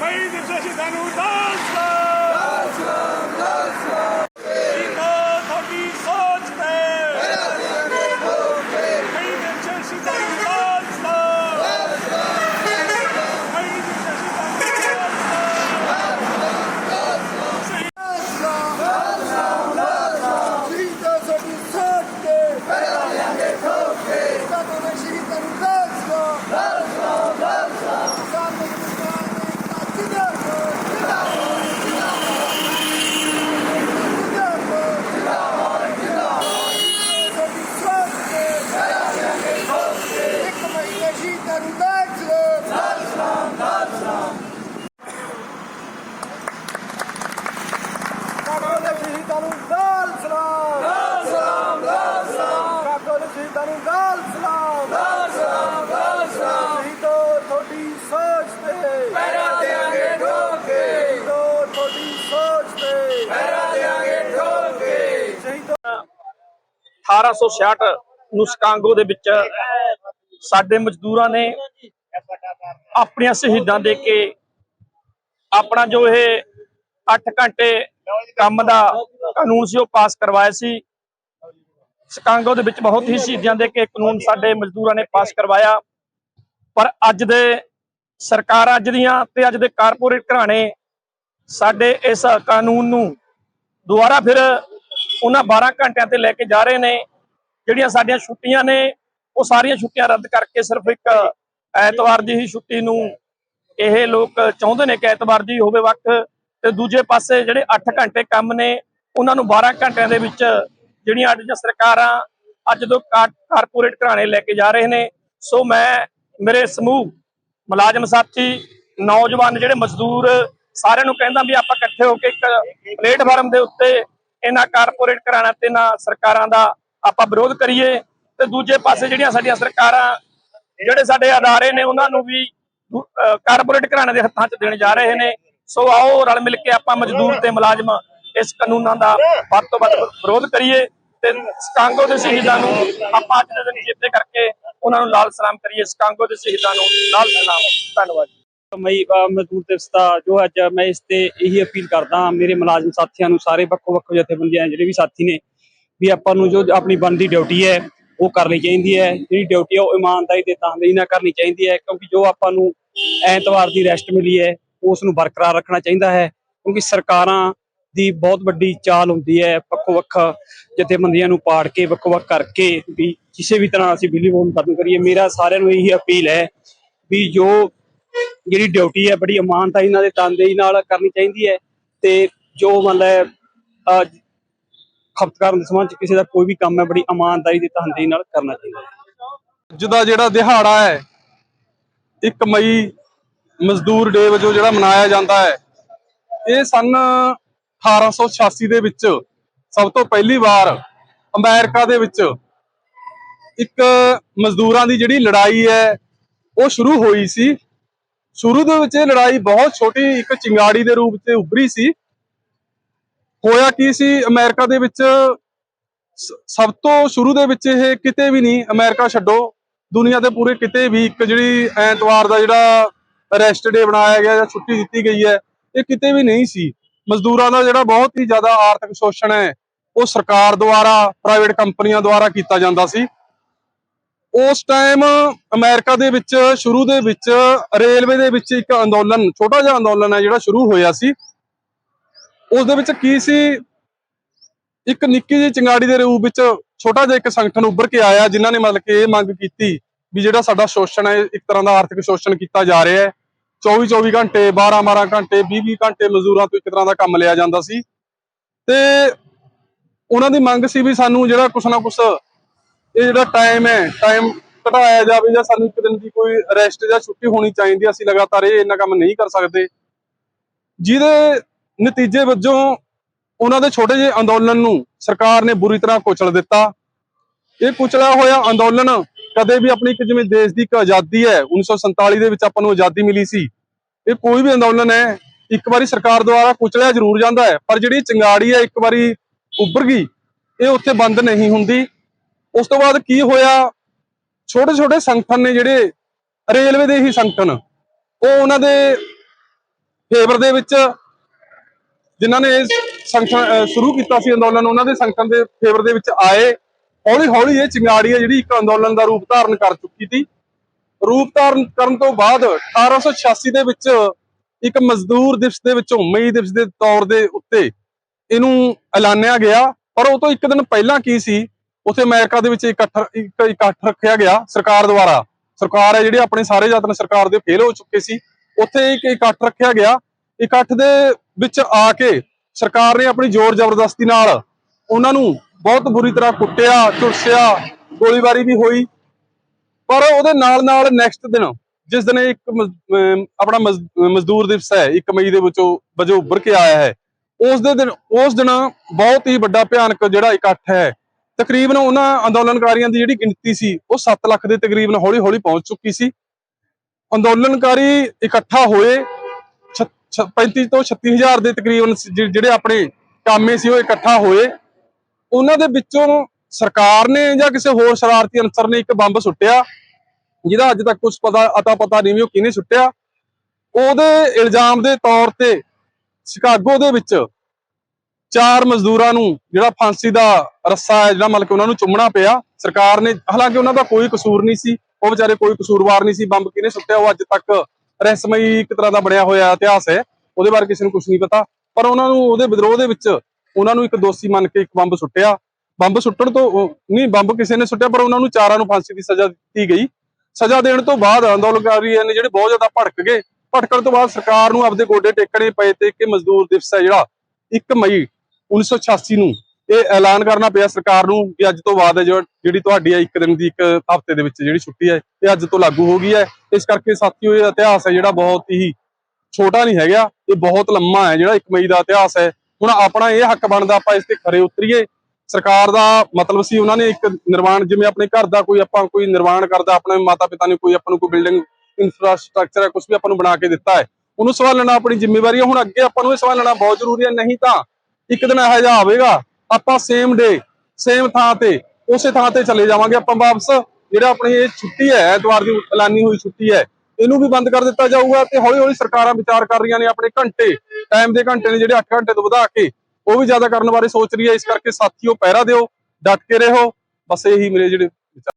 ਕਈ ਦਿਵਸੇ ਸ਼ਹੀਦਾਂ ਨੂੰ ਦਾਨ ਸਲਾਮ ਸ਼ਹੀਦਾਂ ਤੁਹਾਡੀ ਸੋਚ ਤੇ ਕਈ ਦਿਵਸੇ ਸ਼ਹੀਦਾਂ ਨੂੰ ਦਾਨ ਸਲਾਮ ਕਈ ਦਿਵਸੇ ਸ਼ਹੀਦਾਂ ਨੂੰ ਦਾਨ ਸ਼ਹੀਦਾਂ ਸਾਡੀ ਸਾਥ ਤੇ ਪਹਿਰਾ ਲਿਆਂਗੇ ਠੋਕ ਕੇ ਸਾਡਾ ਨੇ ਸ਼ਹੀਦਾਂ ਨੂੰ ਦਾਨ ਸਲਾਮ ਦਾਨ ਸਲਾਮ ਦਾਨ ਸਲਾਮ ਸਾਡੇ ਮੁਸਲਮਾਨ ਨੇ ਕਾਚੀਆਂ ਕੋ ਜਿੰਦਾਬਾਦ ਜਿੰਦਾਬਾਦ ਜਿੰਦਾਬਾਦ ਜਿੰਦਾਬਾਦ ਸਾਡੀ ਸਾਥ ਤੇ ਪਹਿਰਾ ਲਿਆਂਗੇ ਠੋਕ ਕੇ ਇੱਕ ਮਹੀਨੇ ਸ਼ਹੀਦਾਂ ਨੂੰ ਦਾਨ ਸਲਾਮ ਦਾਨ ਸਲਾਮ ਦਾਨ ਸਲਾਮ ਕਾਕੋ ਦੇ ਸ਼ਹੀਦਾਂ ਨੂੰ ਦਾਲ ਸਲਾਮ ਦਾਲ ਸਲਾਮ ਦਾਲ ਸਲਾਮ ਕਾਕੋ ਦੇ ਸ਼ਹੀਦਾਂ ਨੂੰ ਦਾਲ ਸਲਾਮ। ਦਾਲ ਸਲਾਮ ਦਾਲ ਸਲਾਮ। ਸ਼ਹੀਦੋ ਤੁਹਾਡੀ ਸੋਚ ਤੇ। ਪਹਿਰਾ ਦੇਾਂਗੇ ਠੋਕੇ ਸ਼ਹੀਦੋ ਤੁਹਾਡੀ ਸੋਚ ਤੇ। ਪਹਿਰਾ ਦੇਾਂਗੇ ਠੋਕੇ ਸ਼ਹੀਦੋ 1866 ਨੂੰ ਸਕਾਂਗੋ ਦੇ ਵਿੱਚ ਸਾਡੇ ਮਜ਼ਦੂਰਾਂ ਨੇ ਆਪਣੀਆਂ ਸ਼ਹੀਦਾਂ ਦੇ ਕੇ ਆਪਣਾ ਜੋ ਇਹ 8 ਘੰਟੇ ਕੰਮ ਦਾ ਕਾਨੂੰਨ ਸੀ ਉਹ ਪਾਸ ਕਰਵਾਇਆ ਸੀ। ਸਕਾਂਗੋ ਦੇ ਵਿੱਚ ਬਹੁਤ ਹੀ ਸ਼ਹੀਦੀਆਂ ਦੇ ਕੇ ਕਾਨੂੰਨ ਸਾਡੇ ਮਜ਼ਦੂਰਾਂ ਨੇ ਪਾਸ ਕਰਵਾਇਆ। ਪਰ ਅੱਜ ਦੇ ਸਰਕਾਰ ਅੱਜ ਦੀਆਂ ਤੇ ਅੱਜ ਦੇ ਕਾਰਪੋਰੇਟ ਘਰਾਣੇ ਸਾਡੇ ਇਸ ਕਾਨੂੰਨ ਨੂੰ ਦੁਬਾਰਾ ਫਿਰ ਉਹਨਾਂ 12 ਘੰਟਿਆਂ ਤੇ ਲੈ ਕੇ ਜਾ ਰਹੇ ਨੇ। ਜਿਹੜੀਆਂ ਸਾਡੀਆਂ ਛੁੱਟੀਆਂ ਨੇ, ਉਹ ਸਾਰੀਆਂ ਛੁੱਟੀਆਂ ਰੱਦ ਕਰਕੇ ਸਿਰਫ ਇੱਕ ਐਤਵਾਰ ਦੀ ਹੀ ਛੁੱਟੀ ਨੂੰ ਇਹ ਲੋਕ ਚਾਹੁੰਦੇ ਨੇ ਕਿ ਐਤਵਾਰ ਦੀ ਹੋਵੇ ਵਕਤ ਤੇ ਦੂਜੇ ਪਾਸੇ ਜਿਹੜੇ 8 ਘੰਟੇ ਕੰਮ ਨੇ, ਉਹਨਾਂ ਨੂੰ 12 ਘੰਟਿਆਂ ਦੇ ਵਿੱਚ ਜਿਹੜੀਆਂ ਅੱਜ ਦੀਆਂ ਸਰਕਾਰਾਂ ਅੱਜ ਤੋਂ ਕਾਰਪੋਰੇਟ ਘਰਾਣੇ ਲੈ ਕੇ ਜਾ ਰਹੇ ਨੇ। ਸੋ ਮੈਂ, ਮੇਰੇ ਸਮੂਹ, ਮੁਲਾਜ਼ਮ ਸਾਥੀ, ਨੌਜਵਾਨ ਜਿਹੜੇ ਮਜ਼ਦੂਰ, ਸਾਰਿਆਂ ਨੂੰ ਕਹਿੰਦਾ ਵੀ ਆਪਾਂ ਇਕੱਠੇ ਹੋ ਕੇ ਇੱਕ ਪਲੇਟਫਾਰਮ ਦੇ ਉੱਤੇ ਇਹਨਾਂ ਕਾਰਪੋਰੇਟ ਘਰਾਣਿਆਂ ਤੇ ਨਾ ਸਰਕਾਰਾਂ ਦਾ ਆਪਾਂ ਵਿਰੋਧ ਕਰੀਏ ਤੇ ਦੂਜੇ ਪਾਸੇ ਜਿਹੜੀਆਂ ਸਾਡੀਆਂ ਸਰਕਾਰਾਂ, ਜਿਹੜੇ ਸਾਡੇ ਅਦਾਰੇ ਨੇ, ਉਹਨਾਂ ਨੂੰ ਵੀ ਕਾਰਪੋਰੇਟ ਘਰਾਣਿਆਂ ਦੇ ਹੱਥਾਂ 'ਚ ਦੇਣ ਜਾ ਰਹੇ ਨੇ। ਸੋ ਆਓ ਰਲ ਮਿਲ ਕੇ ਆਪਾਂ ਮਜ਼ਦੂਰ ਤੇ ਮੁਲਾਜ਼ਮ ਇਸ ਕਾਨੂੰਨਾਂ ਦਾ ਵੱਧ ਤੋਂ ਵੱਧ ਵਿਰੋਧ ਕਰੀਏ ਤੇ ਸਕਾਂਗੋ ਦੇ ਸ਼ਹੀਦਾਂ ਨੂੰ ਆਪਾਂ ਅੱਜ ਦੇ ਦਿਨ ਚੇਤੇ ਕਰਕੇ ਉਹਨਾਂ ਨੂੰ ਲਾਲ ਸਲਾਮ ਕਰੀਏ। ਸਕਾਂਗੋ ਦੇ ਸ਼ਹੀਦਾਂ ਨੂੰ ਲਾਲ ਸਲਾਮ। ਧੰਨਵਾਦ ਮਈ ਮਜ਼ਦੂਰ ਦਿਵਸ ਦਾ ਜੋ ਅੱਜ ਮੈਂ ਇਸ ਤੇ ਇਹੀ ਅਪੀਲ ਕਰਦਾ ਮੇਰੇ ਮੁਲਾਜ਼ਮ ਸਾਥੀਆਂ ਨੂੰ, ਸਾਰੇ ਵੱਖੋ ਵੱਖ ਜਥੇਬੰਦੀਆਂ ਜਿਹੜੇ ਵੀ ਸਾਥੀ ਨੇ, ਵੀ ਆਪਾਂ ਨੂੰ ਜੋ ਆਪਣੀ ਬਣਦੀ ਡਿਊਟੀ ਹੈ, ਉਹ ਕਰਨੀ ਚਾਹੀਦੀ ਹੈ। ਜਿਹੜੀ ਡਿਊਟੀ ਹੈ, ਉਹ ਇਮਾਨਦਾਰੀ ਦੇ ਤਹਮੀਨ ਨਾਲ ਕਰਨੀ ਚਾਹੀਦੀ ਹੈ, ਕਿਉਂਕਿ ਜੋ ਆਪਾਂ ਨੂੰ ਐਤਵਾਰ ਦੀ ਰੈਸਟ ਮਿਲੀ ਹੈ, ਉਸ ਨੂੰ ਬਰਕਰਾਰ ਰੱਖਣਾ ਚਾਹੀਦਾ ਹੈ, ਕਿਉਂਕਿ ਸਰਕਾਰਾਂ ਦੀ ਬਹੁਤ ਵੱਡੀ ਚਾਲ ਹੁੰਦੀ ਹੈ ਵੱਖੋ ਵੱਖ ਜਥੇਬੰਦੀਆਂ ਨੂੰ ਪਾੜ ਕੇ ਵੱਖੋ ਵੱਖ ਕਰਕੇ ਵੀ ਕਿਸੇ ਵੀ ਤਰ੍ਹਾਂ ਅਸੀਂ ਬਿਜਲੀ ਬੋਰਡ ਖਤਮ ਕਰੀਏ। ਮੇਰਾ ਸਾਰਿਆਂ ਨੂੰ ਇਹੀ ਅਪੀਲ ਹੈ ਵੀ ਜੋ ਜਿਹੜੀ ਡਿਊਟੀ ਹੈ, ਬੜੀ ਇਮਾਨਦਾਰੀ ਨਾਲ ਤੇ ਤਨਦੇਹੀ ਨਾਲ ਕਰਨੀ ਚਾਹੀਦੀ ਹੈ ਤੇ ਜੋ ਮਤਲਬ ਖਪਤਕਾਰ ਦੇ ਸਮਾਂ ਚ ਕਿਸੇ ਦਾ ਕੋਈ ਵੀ ਕੰਮ ਹੈ, ਬੜੀ ਇਮਾਨਦਾਰੀ ਤੇ ਤਨਦੇਹੀ ਨਾਲ ਕਰਨਾ ਚਾਹੀਦਾ ਹੈ। ਅੱਜ ਦਾ ਜਿਹੜਾ ਦਿਹਾੜਾ ਹੈ 1 ਮਈ ਮਜ਼ਦੂਰ ਡੇ ਵਜੋਂ ਜਿਹੜਾ ਮਨਾਇਆ ਜਾਂਦਾ ਹੈ, ਇਹ ਸਨ 1886 ਦੇ ਵਿੱਚ ਸਭ ਤੋਂ ਪਹਿਲੀ ਵਾਰ ਅਮਰੀਕਾ ਦੇ ਵਿੱਚ ਇੱਕ ਮਜ਼ਦੂਰਾਂ ਦੀ ਜਿਹੜੀ ਲੜਾਈ ਹੈ, ਉਹ ਸ਼ੁਰੂ ਹੋਈ ਸੀ। ਸ਼ੁਰੂ ਦੇ ਵਿੱਚ ਇਹ ਲੜਾਈ ਬਹੁਤ ਛੋਟੀ ਇੱਕ ਚਿੰਗਾੜੀ ਦੇ ਰੂਪ 'ਚ ਉੱਭਰੀ ਸੀ। ਹੋਇਆ ਕੀ ਸੀ, ਅਮਰੀਕਾ ਦੇ ਵਿੱਚ ਸਭ ਤੋਂ ਸ਼ੁਰੂ ਦੇ ਵਿੱਚ ਇਹ ਕਿਤੇ ਵੀ ਨਹੀਂ, ਅਮਰੀਕਾ ਛੱਡੋ। ਦੁਨੀਆ ਦੇ ਪੂਰੇ ਕਿਤੇ ਵੀ ਇੱਕ ਜਿਹੜੀ ਐਤਵਾਰ ਦਾ ਜਿਹੜਾ ਰੈਸਟ ਡੇ ਬਣਾਇਆ ਗਿਆ ਜਾਂ ਛੁੱਟੀ ਦਿੱਤੀ ਗਈ ਹੈ, ਇਹ ਕਿਤੇ ਵੀ ਨਹੀਂ ਸੀ। ਮਜ਼ਦੂਰਾਂ ਦਾ ਜਿਹੜਾ ਬਹੁਤ ਹੀ ਜ਼ਿਆਦਾ ਆਰਥਿਕ ਸ਼ੋਸ਼ਣ ਹੈ, ਉਹ ਸਰਕਾਰ ਦੁਆਰਾ ਪ੍ਰਾਈਵੇਟ ਕੰਪਨੀਆਂ ਦੁਆਰਾ ਕੀਤਾ ਜਾਂਦਾ ਸੀ। ਉਸ ਟਾਈਮ ਅਮਰੀਕਾ ਦੇ ਵਿੱਚ, ਸ਼ੁਰੂ ਦੇ ਵਿੱਚ, ਰੇਲਵੇ ਦੇ ਵਿੱਚ ਇੱਕ ਅੰਦੋਲਨ, ਛੋਟਾ ਜਿਹਾ ਅੰਦੋਲਨ ਹੈ ਜਿਹੜਾ ਸ਼ੁਰੂ ਹੋਇਆ ਸੀ। ਉਸ ਦੇ ਵਿੱਚ ਕੀ ਸੀ? ਇੱਕ ਨਿੱਕੀ ਜਿਹੀ ਚੰਗਾੜੀ ਦੇ ਰੂਪ ਵਿੱਚ ਛੋਟਾ ਜਿਹਾ ਇੱਕ ਸੰਗਠਨ ਉੱਭਰ ਕੇ ਆਇਆ, ਜਿਨ੍ਹਾਂ ਨੇ ਮਤਲਬ ਕਿ ਇਹ ਮੰਗ ਕੀਤੀ ਵੀ ਜਿਹੜਾ ਸਾਡਾ ਸ਼ੋਸ਼ਣ ਹੈ, ਇੱਕ ਤਰ੍ਹਾਂ ਦਾ ਆਰਥਿਕ ਸ਼ੋਸ਼ਣ ਕੀਤਾ ਜਾ ਰਿਹਾ ਹੈ। 24 24 ਘੰਟੇ 12 12 ਘੰਟੇ 20 20 ਘੰਟੇ ਮਜ਼ਦੂਰਾਂ ਤੋਂ ਇੱਕ ਤਰ੍ਹਾਂ ਦਾ ਕੰਮ ਲਿਆ ਜਾਂਦਾ ਸੀ। ਤੇ ਉਹਨਾਂ ਦੀ ਮੰਗ ਸੀ ਵੀ ਸਾਨੂੰ ਜਿਹੜਾ ਕੁਛ ਨਾ ਕੁਛ, ਇਹ ਜਿਹੜਾ ਟਾਈਮ ਹੈ ਟਾਈਮ ਘਟਾਇਆ ਜਾਵੇ ਜਾਂ ਸਾਨੂੰ ਇੱਕ ਦਿਨ ਦੀ ਕੋਈ ਰੈਸਟ ਜਾਂ ਛੁੱਟੀ ਹੋਣੀ ਚਾਹੀਦੀ ਅਸੀਂ ਲਗਾਤਾਰ ਇਹ ਇੰਨਾ ਕੰਮ ਨਹੀਂ ਕਰ ਸਕਦੇ। ਜਿਹਦੇ ਨਤੀਜੇ ਵਜੋਂ ਉਹਨਾਂ ਦੇ ਛੋਟੇ ਜਿਹੇ ਅੰਦੋਲਨ ਨੂੰ ਸਰਕਾਰ ਨੇ ਬੁਰੀ ਤਰ੍ਹਾਂ ਕੁਚਲ ਦਿੱਤਾ। ਇਹ ਕੁਚਲਿਆ ਹੋਇਆ ਅੰਦੋਲਨ ਕਦੇ ਵੀ ਆਪਣੀ ਇੱਕ ਜਿਵੇਂ ਦੇਸ਼ ਦੀ ਇੱਕ ਆਜ਼ਾਦੀ ਹੈ 1947 ਦੇ ਵਿੱਚ ਆਪਾਂ ਨੂੰ ਆਜ਼ਾਦੀ ਮਿਲੀ ਸੀ। ਇਹ ਕੋਈ ਵੀ ਅੰਦੋਲਨ ਹੈ, ਇੱਕ ਵਾਰੀ ਸਰਕਾਰ ਦੁਆਰਾ ਕੁਚਲਿਆ ਜ਼ਰੂਰ ਜਾਂਦਾ ਹੈ, ਪਰ ਜਿਹੜੀ ਚੰਗਾੜੀ ਹੈ ਇੱਕ ਵਾਰੀ ਉੱਭਰ ਗਈ, ਇਹ ਉੱਥੇ ਬੰਦ ਨਹੀਂ ਹੁੰਦੀ। ਉਸ ਤੋਂ ਬਾਅਦ ਕੀ ਹੋਇਆ? ਛੋਟੇ ਛੋਟੇ ਸੰਗਠਨ ਨੇ ਜਿਹੜੇ ਰੇਲਵੇ ਦੇ ਹੀ ਸੰਗਠਨ, ਉਹ ਉਹਨਾਂ ਦੇ ਫੇਵਰ ਦੇ ਵਿੱਚ ਜਿਨ੍ਹਾਂ ਨੇ ਸੰਗਠਨ ਸ਼ੁਰੂ ਕੀਤਾ ਸੀ ਅੰਦੋਲਨ, ਉਹਨਾਂ ਦੇ ਸੰਗਠਨ ਦੇ ਫੇਵਰ ਦੇ ਵਿੱਚ ਆਏ। ਹੌਲੀ ਹੌਲੀ ਇਹ ਚਿੰਗਾੜੀ ਹੈ ਜਿਹੜੀ ਇੱਕ ਅੰਦੋਲਨ ਦਾ ਰੂਪ ਧਾਰਨ ਕਰ ਚੁੱਕੀ ਸੀ। ਰੂਪ ਧਾਰਨ ਕਰਨ ਤੋਂ ਬਾਅਦ 1886 ਦੇ ਵਿੱਚ ਇੱਕ ਮਜ਼ਦੂਰ ਦਿਵਸ ਦੇ ਵਿੱਚੋਂ ਮਈ ਦਿਵਸ ਦੇ ਤੌਰ ਦੇ ਉੱਤੇ ਇਹਨੂੰ ਐਲਾਨਿਆ ਗਿਆ। ਪਰ ਉਹ ਤੋਂ ਇੱਕ ਦਿਨ ਪਹਿਲਾਂ ਕੀ ਸੀ? ਉੱਥੇ ਅਮਰੀਕਾ ਦੇ ਵਿੱਚ ਇਕੱਠ, ਇੱਕ ਇਕੱਠ ਰੱਖਿਆ ਗਿਆ ਸਰਕਾਰ ਦੁਆਰਾ। ਸਰਕਾਰ ਹੈ ਜਿਹੜੇ ਆਪਣੇ ਸਾਰੇ ਯਤਨ ਸਰਕਾਰ ਦੇ ਫੇਲ ਹੋ ਚੁੱਕੇ ਸੀ। ਉੱਥੇ ਇੱਕ ਇਕੱਠ ਰੱਖਿਆ ਗਿਆ। ਇਕੱਠ ਦੇ ਵਿੱਚ ਆ ਕੇ ਸਰਕਾਰ ਨੇ ਆਪਣੀ ਜ਼ੋਰ ਜ਼ਬਰਦਸਤੀ ਨਾਲ ਉਹਨਾਂ ਨੂੰ ਬਹੁਤ ਬੁਰੀ ਤਰ੍ਹਾਂ ਕੁੱਟਿਆ ਝੁਰਸਿਆ ਗੋਲੀਬਾਰੀ ਵੀ ਹੋਈ। ਪਰ ਉਹਦੇ ਨਾਲ ਨਾਲ ਨੈਕਸਟ ਦਿਨ, ਜਿਸ ਦਿਨ ਇੱਕ ਆਪਣਾ ਮਜ਼- ਮਜ਼ਦੂਰ ਦਿਵਸ ਹੈ 1 ਮਈ ਦੇ ਵਿੱਚੋਂ ਵਜੋਂ ਉੱਭਰ ਕੇ ਆਇਆ ਹੈ, ਉਸ ਦੇ ਦਿਨ, ਉਸ ਦਿਨ ਬਹੁਤ ਹੀ ਵੱਡਾ ਭਿਆਨਕ ਜਿਹੜਾ ਇਕੱਠ ਹੈ। ਤਕਰੀਬਨ ਉਹਨਾਂ ਅੰਦੋਲਨਕਾਰੀਆਂ ਦੀ ਜਿਹੜੀ ਗਿਣਤੀ ਸੀ, ਉਹ 7 ਲੱਖ ਦੇ ਤਕਰੀਬਨ ਹੌਲੀ ਹੌਲੀ ਪਹੁੰਚ ਚੁੱਕੀ ਸੀ। ਅੰਦੋਲਨਕਾਰੀ ਇਕੱਠਾ ਹੋਏ, ਛ- ਛ- 35 ਤੋਂ 36 ਹਜ਼ਾਰ ਦੇ ਤਕਰੀਬਨ ਜਿਹੜੇ ਆਪਣੇ ਕਾਮੇ ਸੀ, ਉਹ ਇਕੱਠਾ ਹੋਏ। ਉਹਨਾਂ ਦੇ ਵਿੱਚੋਂ ਸਰਕਾਰ ਨੇ ਜਾਂ ਕਿਸੇ ਹੋਰ ਸ਼ਰਾਰਤੀ ਅਨਸਰ ਨੇ ਇੱਕ ਬੰਬ ਸੁੱਟਿਆ, ਜਿਹਦਾ ਅੱਜ ਤੱਕ ਕੁਝ ਪਤਾ ਅਤਾ ਪਤਾ ਨਹੀਂ ਵੀ ਉਹ ਕਿਹਨੇ ਸੁੱਟਿਆ। ਉਹਦੇ ਇਲਜ਼ਾਮ ਦੇ ਤੌਰ ਤੇ ਸ਼ਿਕਾਗੋ ਦੇ ਵਿੱਚ ਚਾਰ ਮਜ਼ਦੂਰਾਂ ਨੂੰ ਜਿਹੜਾ ਫਾਂਸੀ ਦਾ ਰੱਸਾ ਹੈ, ਜਿਹੜਾ ਮਤਲਬ ਕਿ ਉਹਨਾਂ ਨੂੰ ਚੁੰਮਣਾ ਪਿਆ, ਸਰਕਾਰ ਨੇ ਹਾਲਾਂਕਿ ਉਹਨਾਂ ਦਾ ਕੋਈ ਕਸੂਰ ਨਹੀਂ ਸੀ, ਉਹ ਵਿਚਾਰੇ ਕੋਈ ਕਸੂਰਵਾਰ ਨਹੀਂ ਸੀ, ਬੰਬ ਕਿਹਨੇ ਸੁੱਟਿਆ, ਉਹ ਅੱਜ ਤੱਕ ਰਹੱਸਮਈ ਇੱਕ ਤਰ੍ਹਾਂ ਦਾ ਬਣਿਆ ਹੋਇਆ ਇਤਿਹਾਸ ਹੈ, ਉਹਦੇ ਬਾਰੇ ਕਿਸੇ ਨੂੰ ਕੁਝ ਨਹੀਂ ਪਤਾ, ਪਰ ਉਹਨਾਂ ਨੂੰ ਉਹਦੇ ਵਿਦਰੋਹ ਦੇ ਵਿੱਚ ਉਹਨਾਂ ਨੂੰ ਇੱਕ ਦੋਸ਼ੀ ਮੰਨ ਕੇ ਇੱਕ ਬੰਬ ਸੁੱਟਿਆ। ਬੰਬ ਸੁੱਟਣ ਤੋਂ ਨਹੀਂ, ਬੰਬ ਕਿਸੇ ਨੇ ਸੁੱਟਿਆ, ਪਰ ਉਹਨਾਂ ਨੂੰ ਚਾਰਾਂ ਨੂੰ ਫਾਂਸੀ ਦੀ ਸਜ਼ਾ ਦਿੱਤੀ ਗਈ। ਸਜ਼ਾ ਦੇਣ ਤੋਂ ਬਾਅਦ ਅੰਦੋਲਨਕਾਰੀ ਨੇ ਜਿਹੜੇ ਬਹੁਤ ਜ਼ਿਆਦਾ ਭੜਕ ਗਏ। ਭੜਕਣ ਤੋਂ ਬਾਅਦ ਸਰਕਾਰ ਨੂੰ ਆਪਦੇ ਗੋਡੇ ਟੇਕਣੇ ਪਏ ਤੇ ਕਿ ਮਜ਼ਦੂਰ ਦਿਵਸ ਹੈ ਜਿਹੜਾ 1 ਮਈ 1986 ਨੂੰ। ਇਹ ਐਲਾਨ ਕਰਨਾ ਪਿਆ ਸਰਕਾਰ ਨੂੰ ਕਿ ਅੱਜ ਤੋਂ ਬਾਅਦ ਜਿਹੜੀ ਤੁਹਾਡੀ ਹੈ, ਇੱਕ ਦਿਨ ਦੀ ਇੱਕ ਹਫ਼ਤੇ ਦੇ ਵਿੱਚ ਜਿਹੜੀ ਛੁੱਟੀ ਹੈ, ਇਹ ਅੱਜ ਤੋਂ ਲਾਗੂ ਹੋ ਗਈ ਹੈ। ਇਸ ਕਰਕੇ ਸਾਥੀਓ, ਇਹ ਇਤਿਹਾਸ ਹੈ ਜਿਹੜਾ ਬਹੁਤ ਹੀ ਛੋਟਾ ਨਹੀਂ ਹੈਗਾ। ਇਹ ਬਹੁਤ ਲੰਮਾ ਹੈ ਜਿਹੜਾ 1 ਮਈ ਦਾ ਇਤਿਹਾਸ ਹੈ। ਹੁਣ ਆਪਣਾ ਇਹ ਹੱਕ ਬਣਦਾ, ਆਪਾਂ ਇਸ ਤੇ ਖਰੇ ਉਤਰੀਏ। ਸਰਕਾਰ ਦਾ ਮਤਲਬ ਸੀ ਉਹਨਾਂ ਨੇ ਇੱਕ ਨਿਰਮਾਣ ਜਿਵੇਂ ਆਪਣੇ ਘਰ ਦਾ ਕੋਈ ਆਪਾਂ ਕੋਈ ਨਿਰਮਾਣ ਕਰਦਾ, ਆਪਣੇ ਮਾਤਾ ਪਿਤਾ ਨੇ ਕੋਈ ਆਪਾਂ ਨੂੰ ਕੋਈ ਬਿਲਡਿੰਗ ਇਨਫਰਾਸਟ੍ਰਕਚਰ ਹੈ ਕੁਝ ਵੀ ਆਪਾਂ ਨੂੰ ਬਣਾ ਕੇ ਦਿੱਤਾ ਹੈ, ਉਹਨੂੰ ਸੰਭਾਲਣਾ ਆਪਣੀ ਜ਼ਿੰਮੇਵਾਰੀ ਹੈ। ਹੁਣ ਅੱਗੇ ਆਪਾਂ ਨੂੰ ਇਹ ਸੰਭਾਲਣਾ ਬਹੁਤ ਜ਼ਰੂਰੀ ਹੈ, ਨਹੀਂ ਤਾਂ ਇੱਕ ਦਿਨ ਇਹੋ ਜਿਹਾ ਆਵੇਗਾ, ਆਪਾਂ ਸੇਮ ਡੇ ਸੇਮ ਥਾਂ ਤੇ, ਉਸੇ ਥਾਂ ਤੇ ਚਲੇ ਜਾਵਾਂਗੇ ਆਪਾਂ ਵਾਪਸ। ਜਿਹੜਾ ਆਪਣੀ ਇਹ ਛੁੱਟੀ ਹੈ, ਐਤਵਾਰ ਦੀ ਐਲਾਨੀ ਹੋਈ ਛੁੱਟੀ ਹੈ ਇਹਨੂੰ ਵੀ ਬੰਦ ਕਰ ਦਿੱਤਾ ਜਾਊਗਾ ਤੇ ਹੌਲੀ ਹੌਲੀ ਸਰਕਾਰਾਂ ਵਿਚਾਰ ਕਰ ਰਹੀਆਂ ਨੇ ਆਪਣੇ ਘੰਟੇ ਟਾਈਮ ਦੇ ਘੰਟੇ ਨੇ ਜਿਹੜੇ 8 ਘੰਟੇ ਤੋਂ ਵਧਾ ਕੇ, ਉਹ ਵੀ ਜ਼ਿਆਦਾ ਕਰਨ ਬਾਰੇ ਸੋਚ ਰਹੀ ਹੈ। ਇਸ ਕਰਕੇ ਸਾਥੀਓ, ਪਹਿਰਾ ਦਿਓ, ਡਟ ਕੇ ਰਹੋ। ਬਸ ਇਹੀ ਮੇਰੇ ਜਿਹੜੇ